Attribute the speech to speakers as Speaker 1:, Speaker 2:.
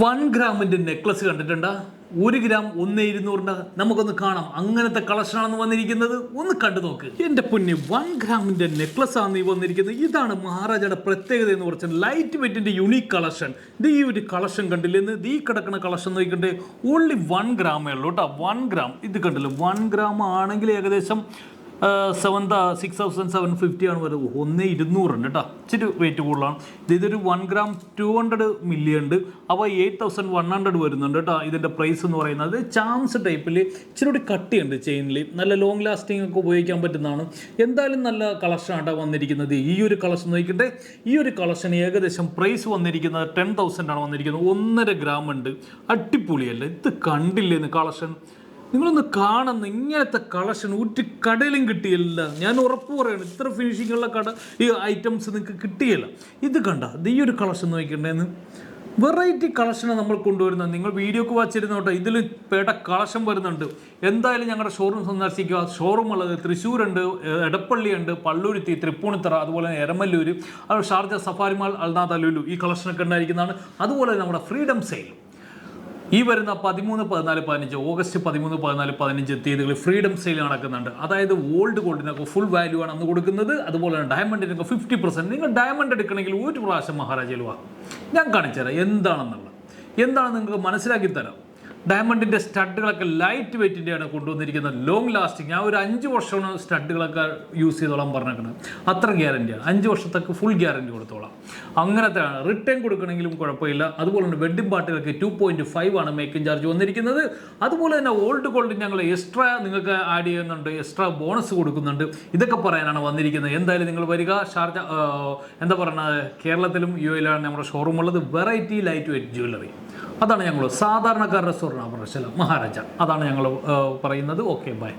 Speaker 1: One ഗ്രാമിന്റെ necklace കണ്ടിട്ടുണ്ടാ? ഒരു gram ഒന്ന് ഇരുന്നൂറിന്റെ നമുക്കൊന്ന് കാണാം. അങ്ങനത്തെ കളക്ഷനാണെന്ന് വന്നിരിക്കുന്നത്. ഒന്ന് കണ്ടു നോക്ക്. എന്റെ പൊന്നി വൺ ഗ്രാമിന്റെ നെക്ലസ് ആണ് ഈ വന്നിരിക്കുന്നത്. ഇതാണ് മഹാരാജയുടെ പ്രത്യേകത എന്ന് പറഞ്ഞാൽ ലൈറ്റ് വെയിറ്റിന്റെ യുണീക് കളക്ഷൻ ഇത് ഈ ഒരു കളക്ഷൻ കണ്ടില്ലെന്ന് ഈ കിടക്കുന്ന കളക്ഷൻ നോക്കിക്കണ്ടേ. ഓൺലി വൺ ഗ്രാമേ ഉള്ളൂ കേട്ടോ വൺ ഗ്രാം ഇത് കണ്ടില്ല? വൺ ഗ്രാം ആണെങ്കിൽ ഏകദേശം seven six thousand seven fifty ആണ് വരുന്നത് ഒന്ന് ഇരുന്നൂറുണ്ട് കേട്ടോ ഇച്ചിരി വെയിറ്റ് കൂടുതലാണ്. ഇത് ഇതൊരു one gram two hundred milli ഉണ്ട്. അപ്പോൾ എയ്റ്റ് തൗസൻഡ് വൺ ഹൺഡ്രഡ് വരുന്നുണ്ട് കേട്ടോ ഇതിന്റെ പ്രൈസ് എന്ന് പറയുന്നത് ചാംസ് ടൈപ്പിൽ ഇച്ചിരി കൂടി കട്ടിയുണ്ട് ചെയിനിൽ നല്ല ലോങ് ലാസ്റ്റിംഗ് ഒക്കെ ഉപയോഗിക്കാൻ പറ്റുന്നതാണ്. എന്തായാലും നല്ല കളക്ഷനാണ് ആട്ടോ വന്നിരിക്കുന്നത്. ഈ ഒരു കളക്ഷൻ നോക്കിയിട്ട് ഈ ഒരു കളക്ഷൻ ഏകദേശം പ്രൈസ് വന്നിരിക്കുന്നത് ടെൻ ആണ് വന്നിരിക്കുന്നത്. ഒന്നര ഗ്രാം ഉണ്ട്. അടിപൊളിയല്ല? ഇത് കണ്ടില്ലേന്ന് കളക്ഷൻ നിങ്ങളൊന്ന് കാണുന്ന ഇങ്ങനത്തെ കളക്ഷൻ ഒരു കടയിലും കിട്ടിയില്ല. ഞാൻ ഉറപ്പ് പറയാണ് ഇത്ര ഫിനിഷിംഗ് ഉള്ള കട ഈ ഐറ്റംസ് നിങ്ങൾക്ക് കിട്ടിയില്ല. ഇത് കണ്ട ഇത് ഈ ഒരു കളക്ഷൻ നോക്കിയിട്ടുണ്ടെന്ന് വെറൈറ്റി കളക്ഷനാണ് നമ്മൾ കൊണ്ടുവരുന്നത്. നിങ്ങൾ വീഡിയോക്ക് വാച്ചിരുന്നോട്ടെ ഇതിൽ പേട്ട കളക്ഷൻ വരുന്നുണ്ട്. എന്തായാലും ഞങ്ങളുടെ ഷോറൂം സന്ദർശിക്കുക. ഷോറൂം ഉള്ളത് തൃശ്ശൂരുണ്ട് എടപ്പള്ളിയുണ്ട് പള്ളുരുത്തി തൃപ്പൂണിത്തറ അതുപോലെ തന്നെ എരമല്ലൂർ ഷാർജ സഫാരി മാൾ അൽനാഥ് അലൂലു ഈ കളക്ഷനൊക്കെ ഉണ്ടായിരിക്കുന്നതാണ്. അതുപോലെ നമ്മുടെ ഫ്രീഡം സെയിൽ. ഈ വരുന്ന പതിമൂന്ന് പതിനാല് പതിനഞ്ച് ഓഗസ്റ്റ് പതിമൂന്ന് പതിനാല് പതിനഞ്ച് തീയതികളിൽ ഫ്രീഡം സെയിൽ നടക്കുന്നുണ്ട്. അതായത് ഓൾഡ് ഗോൾഡിനൊക്കെ ഫുൾ വാല്യൂ ആണ് അന്ന് കൊടുക്കുന്നത്. അതുപോലെ തന്നെ ഡയമണ്ടിനൊക്കെ ഫിഫ്റ്റി പെർസെന്റ് നിങ്ങൾ ഡയമണ്ട് എടുക്കണമെങ്കിൽ ഒരു പ്രാവശ്യം മഹാരാജയിൽ വാ. ഞാൻ കാണിച്ചുതരാം. എന്താണെന്നുള്ളത്. എന്താണെന്ന് നിങ്ങൾക്ക് മനസ്സിലാക്കി തരാം. ഡയമണ്ടിന്റെ സ്റ്റഡുകളൊക്കെ ലൈറ്റ് വെയിറ്റിന്റെയാണ് കൊണ്ടുവന്നിരിക്കുന്നത്. ലോങ് ലാസ്റ്റിംഗ് ഞാൻ ഒരു അഞ്ച് വർഷമാണ് സ്റ്റഡുകളൊക്കെ യൂസ് ചെയ്തോളാം പറഞ്ഞേക്കുന്നത് അത്ര ഗ്യാരന്റിയാണ് അഞ്ച് വർഷത്തേക്ക് ഫുൾ ഗ്യാരന്റി കൊടുത്തോളാം. അങ്ങനത്തെ റിട്ടേൺ കൊടുക്കണമെങ്കിലും കുഴപ്പമില്ല. അതുപോലെ തന്നെ വെഡ്ഡിംഗ് പാർട്ടികൾക്ക് ടു പോയിന്റ് ഫൈവ് ആണ് മേക്കിംഗ് ചാർജ് വന്നിരിക്കുന്നത്. അതുപോലെ തന്നെ ഓൾഡ് ഗോൾഡ് ഞങ്ങൾ എക്സ്ട്രാ നിങ്ങൾക്ക് ആഡ് ചെയ്യുന്നുണ്ട്. എക്സ്ട്രാ ബോണസ് കൊടുക്കുന്നുണ്ട്. ഇതൊക്കെ പറയാനാണ് വന്നിരിക്കുന്നത്. എന്തായാലും നിങ്ങൾ വരിക. ഷാർജ എന്താ പറയുക കേരളത്തിലും യു എയിലാണ് നമ്മുടെ ഷോറൂം ഉള്ളത്. വെറൈറ്റി ലൈറ്റ് വെയിറ്റ് ജ്വല്ലറി അതാണ് ഞങ്ങൾ സാധാരണക്കാരുടെ സ്വർണാഭരണശാല. മഹാരാജ. അതാണ് ഞങ്ങൾ പറയുന്നത്. Okay bye.